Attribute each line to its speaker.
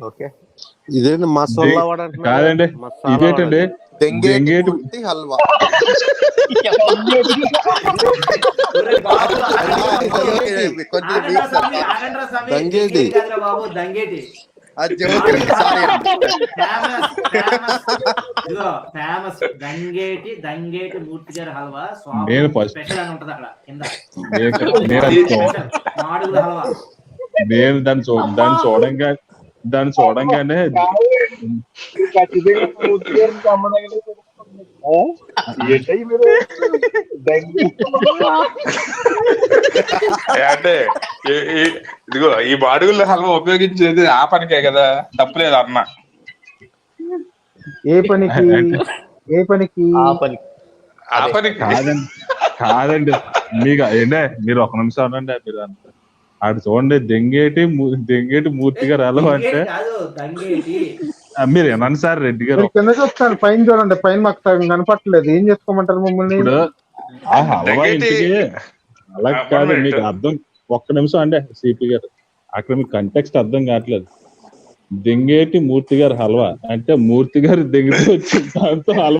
Speaker 1: Okay. ఇదేంటి మసాలా వాడు అంటున్నాడు.
Speaker 2: కాదండి.
Speaker 1: మసాలా
Speaker 2: ఇదేంటండి?
Speaker 3: దెంగేటి
Speaker 2: దెంగేటి
Speaker 3: పూర్తి హల్వా.
Speaker 1: దంగేటి.
Speaker 4: దంగేటి. దంగేటి. దంగేటి. మూర్తి గారి
Speaker 2: నేను
Speaker 4: స్పెషల్ అని ఉంటది అక్కడ. కింద
Speaker 2: దాన్ని చూ దాన్ని చూడంగా దాన్ని చూడంగానే
Speaker 5: అంటే ఇదిగో ఈ బాడుగుల హల్వా ఉపయోగించేది ఆ పనికే కదా తప్పులేదు అన్న.
Speaker 6: ఏ పనికి? ఏ పనికి?
Speaker 1: ఆ పని
Speaker 5: ఆ పనికి.
Speaker 2: కాదండి కాదండి. మీకు ఏంటే మీరు ఒక నిమిషం అనండి మీరు అంత ఆడు చూడండి దెంగేటి దెంగేటి మూర్తి గారు ఎలా అంటే మీరు ఏమన్నా సార్ రెడ్డి గారు?
Speaker 6: కింద చూస్తాను పైన చూడండి పైన మాకు సగం కనపట్లేదు ఏం చేసుకోమంటారు మమ్మల్ని?
Speaker 2: అలా కాదు మీకు అర్థం ఒక్క నిమిషం అండి సిపి గారు. అక్కడ మీకు కంటెక్స్ట్ అర్థం కావట్లేదు. దెంగేటి మూర్తి గారు హల్వా. అంటే మూర్తి గారు దెంగితే వచ్చి దాంతో హల్వా.